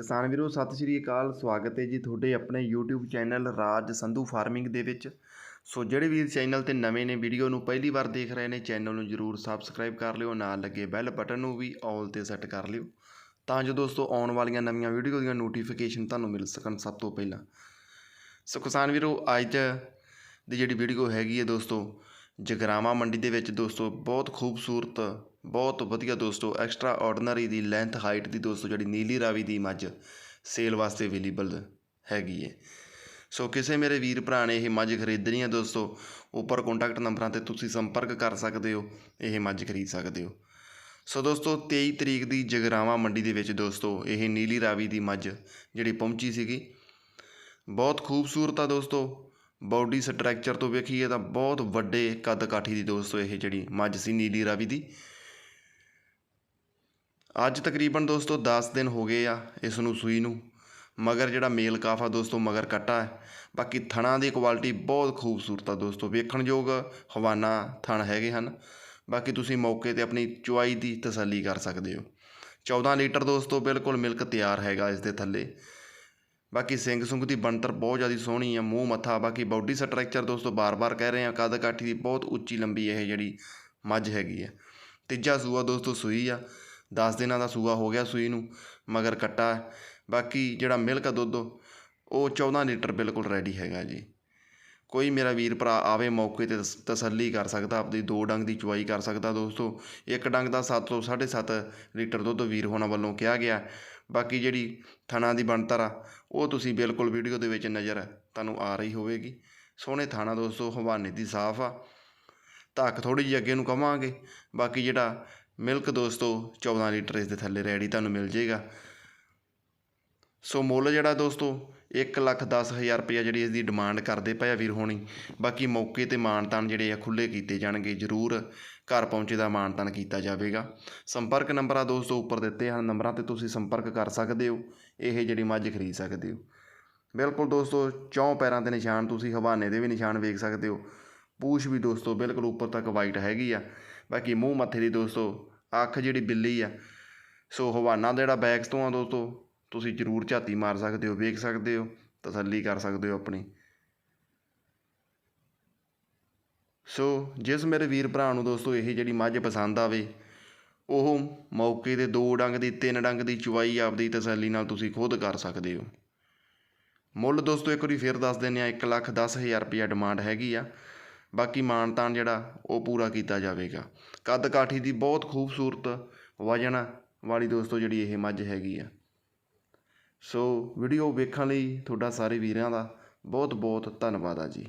ਕਿਸਾਨ ਵੀਰੋ, ਸਤਿ ਸ਼੍ਰੀ ਅਕਾਲ। ਸਵਾਗਤ ਹੈ ਜੀ ਤੁਹਾਡੇ ਆਪਣੇ YouTube channel Raj Sandhu farming ਦੇ ਵਿੱਚ। ਸੋ ਜਿਹੜੇ ਵੀਰ ਚੈਨਲ ਤੇ ਨਵੇਂ ਨੇ, ਵੀਡੀਓ ਨੂੰ ਪਹਿਲੀ ਵਾਰ ਦੇਖ ਰਹੇ ਨੇ, ਚੈਨਲ ਨੂੰ ਜਰੂਰ ਸਬਸਕ੍ਰਾਈਬ ਕਰ ਲਿਓ, ਨਾਲ ਲੱਗੇ ਬੈਲ ਬਟਨ ਨੂੰ ਵੀ ਆਲ ਤੇ ਸੈੱਟ ਕਰ ਲਿਓ, ਤਾਂ ਜੋ ਦੋਸਤੋ ਆਉਣ ਵਾਲੀਆਂ ਨਵੀਆਂ ਵੀਡੀਓ ਦੀਆਂ ਨੋਟੀਫਿਕੇਸ਼ਨ ਤੁਹਾਨੂੰ ਮਿਲ ਸਕਣ ਸਭ ਤੋਂ ਪਹਿਲਾਂ। ਸੋ ਕਿਸਾਨ ਵੀਰੋ, ਅੱਜ ਦੀ ਜਿਹੜੀ ਵੀਡੀਓ ਹੈਗੀ ਹੈ ਦੋਸਤੋ, ਜਗਰਾਵਾ ਮੰਡੀ ਦੇ ਵਿੱਚ ਦੋਸਤੋ, ਬਹੁਤ ਖੂਬਸੂਰਤ ਬਹੁਤ ਵਧੀਆ ਦੋਸਤੋ ਐਕਸਟਰਾ ਆਰਡੀਨਰੀ ਦੀ ਲੈਂਥ ਹਾਈਟ ਦੀ ਦੋਸਤੋ, ਜਿਹੜੀ ਨੀਲੀ ਰਾਵੀ ਦੀ ਮੱਝ ਸੇਲ ਵਾਸਤੇ ਅਵੇਲੇਬਲ ਹੈਗੀ ਹੈ ਸੋ ਕਿਸੇ ਮੇਰੇ ਵੀਰ ਭਰਾ ਨੇ ਇਹ ਮੱਝ ਖਰੀਦਣੀ ਹੈ ਦੋਸਤੋ, ਉੱਪਰ ਕੰਟੈਕਟ ਨੰਬਰਾਂ ਤੇ ਤੁਸੀਂ ਸੰਪਰਕ ਕਰ ਸਕਦੇ ਹੋ, ਇਹ ਮੱਝ ਖਰੀਦ ਸਕਦੇ ਹੋ। ਸੋ ਦੋਸਤੋ 23 ਤਰੀਕ ਦੀ ਜਗਰਾਵਾ ਮੰਡੀ ਦੇ ਵਿੱਚ ਦੋਸਤੋ, ਇਹ ਨੀਲੀ ਰਾਵੀ ਦੀ ਮੱਝ ਜਿਹੜੀ ਪਹੁੰਚੀ ਸੀਗੀ। ਬਹੁਤ ਖੂਬਸੂਰਤ ਆ ਦੋਸਤੋ ਬਾਡੀ ਸਟਰਕਚਰ ਤੋਂ ਵੇਖੀਏ ਤਾਂ ਬਹੁਤ ਵੱਡੇ ਕੱਦ ਕਾਠੀ ਦੀ ਦੋਸਤੋ, ਇਹ ਜਿਹੜੀ ਮੱਝ ਸੀ ਨੀਲੀ ਰਾਵੀ ਦੀ। ਅੱਜ ਤਕਰੀਬਨ ਦੋਸਤੋ 10 ਦਿਨ ਹੋ ਗਏ ਆ ਇਸ ਨੂੰ ਸੂਈ ਨੂੰ। ਮਗਰ ਜਿਹੜਾ ਮੇਲ ਕਾਫਾ ਦੋਸਤੋ ਮਗਰ ਕੱਟਾ ਹੈ। ਬਾਕੀ ਥਣਾ ਦੀ ਕੁਆਲਿਟੀ ਬਹੁਤ ਖੂਬਸੂਰਤ ਆ ਦੋਸਤੋ। ਵੇਖਣਯੋਗ ਹਵਾਨਾ ਥਣ ਹੈਗੇ ਹਨ। ਬਾਕੀ ਤੁਸੀਂ ਮੌਕੇ ਤੇ ਆਪਣੀ ਚੁਆਈ ਦੀ ਤਸੱਲੀ ਕਰ ਸਕਦੇ ਹੋ। 14 ਲੀਟਰ ਦੋਸਤੋ ਬਿਲਕੁਲ ਮਿਲਕ ਤਿਆਰ ਹੈਗਾ ਇਸ ਦੇ ਥੱਲੇ। ਬਾਕੀ ਸਿੰਘ ਸੁੰਗ ਦੀ ਬਣਤਰ ਬਹੁਤ ਜ਼ਿਆਦਾ ਸੋਹਣੀ ਆ, ਮੂੰਹ, ਮੱਥਾ, ਬਾਕੀ ਬਾਡੀ ਸਟਰਕਚਰ ਦੋਸਤੋ ਬਾਰ-ਬਾਰ ਕਹਿ ਰਹੇ ਆ, ਕੱਦ ਕਾਠੀ ਦੀ ਬਹੁਤ ਉੱਚੀ ਲੰਬੀ ਇਹ ਜਿਹੜੀ ਮੱਝ ਹੈਗੀ ਹੈ ਤੀਜਾ ਸੂਆ ਦੋਸਤੋ ਸੂਈ ਆ। 10 ਦਿਨਾਂ ਦਾ ਸੂਆ ਹੋ ਗਿਆ ਸੂਈ ਨੂੰ, ਮਗਰ ਕੱਟਾ। ਬਾਕੀ ਜਿਹੜਾ ਮਿਲਕ ਦੁੱਧ, ਉਹ 14 ਲੀਟਰ ਬਿਲਕੁਲ ਰੈਡੀ ਹੈਗਾ ਜੀ। ਕੋਈ ਮੇਰਾ ਵੀਰ ਭਰਾ ਆਵੇ ਮੌਕੇ ਤੇ ਤਸ- ਤਸੱਲੀ ਕਰ ਸਕਦਾ, ਆਪਦੀ ਦੋ ਡੰਗ ਦੀ ਚੁਆਈ ਕਰ ਸਕਦਾ ਦੋਸਤੋ। ਇੱਕ ਡੰਗ ਦਾ 7 ਤੋਂ 7.5 ਲੀਟਰ ਦੁੱਧ ਵੀਰ ਹੋਣਾ ਵੱਲੋਂ ਕਿਹਾ ਗਿਆ। ਬਾਕੀ ਜਿਹੜੀ ਥਣਾ ਦੀ ਬਣਤਰ ਆ, ਉਹ ਤੁਸੀਂ ਬਿਲਕੁਲ ਵੀਡੀਓ ਦੇ ਵਿੱਚ ਨਜ਼ਰ ਤੁਹਾਨੂੰ ਆ ਰਹੀ ਹੋਵੇਗੀ। ਸੋਹਣੇ ਥਾਣਾ ਦੋਸਤੋ, ਹਵਾਨੇ ਦੀ ਸਾਫ਼ ਆ। ਧੱਕ ਥੋੜੀ ਜਿਹੀ ਅੱਗੇ ਨੂੰ ਕਵਾਂਗੇ। ਬਾਕੀ ਜਿਹੜਾ ਮਿਲਕ ਦੋਸਤੋ 14 ਲੀਟਰ ਇਸ ਦੇ ਥੱਲੇ ਰੈਡੀ ਤੁਹਾਨੂੰ ਮਿਲ ਜੇਗਾ। ਸੋ ਮੁੱਲ ਜਿਹੜਾ ਦੋਸਤੋ 1 ਲੱਖ ਦਸ ਹਜ਼ਾਰ ਰੁਪਇਆ ਜਿਹੜੀ ਇਸ ਦੀ ਡਿਮਾਂਡ ਕਰਦੇ ਪਏ ਆ ਵੀਰ ਹੋਣੀ। ਬਾਕੀ ਮੌਕੇ ਤੇ ਮਾਨਤਾਨ ਜਿਹੜੇ ਆ ਖੁੱਲੇ ਕੀਤੇ ਜਾਣਗੇ, ਜ਼ਰੂਰ ਘਰ ਪਹੁੰਚੇ ਦਾ ਮਾਨਤਾਨ ਕੀਤਾ ਜਾਵੇਗਾ। ਸੰਪਰਕ ਨੰਬਰ ਆ ਦੋਸਤੋ, ਉੱਪਰ ਦਿੱਤੇ ਹਨ ਨੰਬਰਾਂ ਤੇ ਤੁਸੀਂ ਸੰਪਰਕ ਕਰ ਸਕਦੇ ਹੋ, ਇਹ ਜਿਹੜੀ ਮੱਝ ਖਰੀਦ ਸਕਦੇ ਹੋ। ਬਿਲਕੁਲ ਦੋਸਤੋ, ਚੌਂ ਪੈਰਾਂ ਦੇ ਨਿਸ਼ਾਨ ਤੁਸੀਂ ਹਵਾਨੇ ਦੇ ਵੀ ਨਿਸ਼ਾਨ ਵੇਖ ਸਕਦੇ ਹੋ। ਪੂਛ ਵੀ ਦੋਸਤੋ, ਬਿਲਕੁਲ ਉੱਪਰ ਤੱਕ ਵਾਈਟ ਹੈਗੀ ਆ। ਬਾਕੀ ਮੂੰਹ ਮੱਥੇ ਦੀ ਦੋਸਤੋ, ਅੱਖ ਜਿਹੜੀ ਬਿੱਲੀ ਆ, ਸੋ ਹਵਾਨਾ ਦਾ ਜਿਹੜਾ ਬੈਕਸ ਤੋਂ ਆ ਦੋਸਤੋ, ਤੁਸੀਂ ਜ਼ਰੂਰ ਝਾਤੀ ਮਾਰ ਸਕਦੇ ਹੋ, ਵੇਖ ਸਕਦੇ ਹੋ, ਤਸੱਲੀ ਕਰ ਸਕਦੇ ਹੋ ਆਪਣੀ। ਸੋ ਜਿਸ ਮੇਰੇ ਵੀਰ ਭਰਾ ਨੂੰ ਦੋਸਤੋ ਇਹ ਜਿਹੜੀ ਮੱਝ ਪਸੰਦ ਆਵੇ, ਉਹ ਮੌਕੇ ਦੇ ਦੋ ਡੰਗ ਦੀ, ਤਿੰਨ ਡੰਗ ਦੀ ਚੁਆਈ ਆਪਦੀ ਤਸੱਲੀ ਨਾਲ ਤੁਸੀਂ ਖੁਦ ਕਰ ਸਕਦੇ ਹੋ। ਮੁੱਲ ਦੋਸਤੋ ਇੱਕ ਵਾਰੀ ਫਿਰ ਦੱਸ ਦਿੰਦੇ ਆ 1 ਲੱਖ ਦਸ ਹਜ਼ਾਰ ਰੁਪਇਆ ਡਿਮਾਂਡ ਹੈਗੀ ਆ। ਬਾਕੀ ਮਾਣ ਤਾਣ ਜਿਹੜਾ ਉਹ ਪੂਰਾ ਕੀਤਾ ਜਾਵੇਗਾ। ਕੱਦ ਕਾਠੀ ਦੀ ਬਹੁਤ ਖੂਬਸੂਰਤ ਵਜਨ ਵਾਲੀ ਦੋਸਤੋ ਜਿਹੜੀ ਇਹ ਮੱਝ ਹੈਗੀ ਆ। ਸੋ ਵੀਡੀਓ ਵੇਖਣ ਲਈ ਤੁਹਾਡਾ ਸਾਰੇ ਵੀਰਾਂ ਦਾ ਬਹੁਤ ਬਹੁਤ ਧੰਨਵਾਦ ਆ ਜੀ।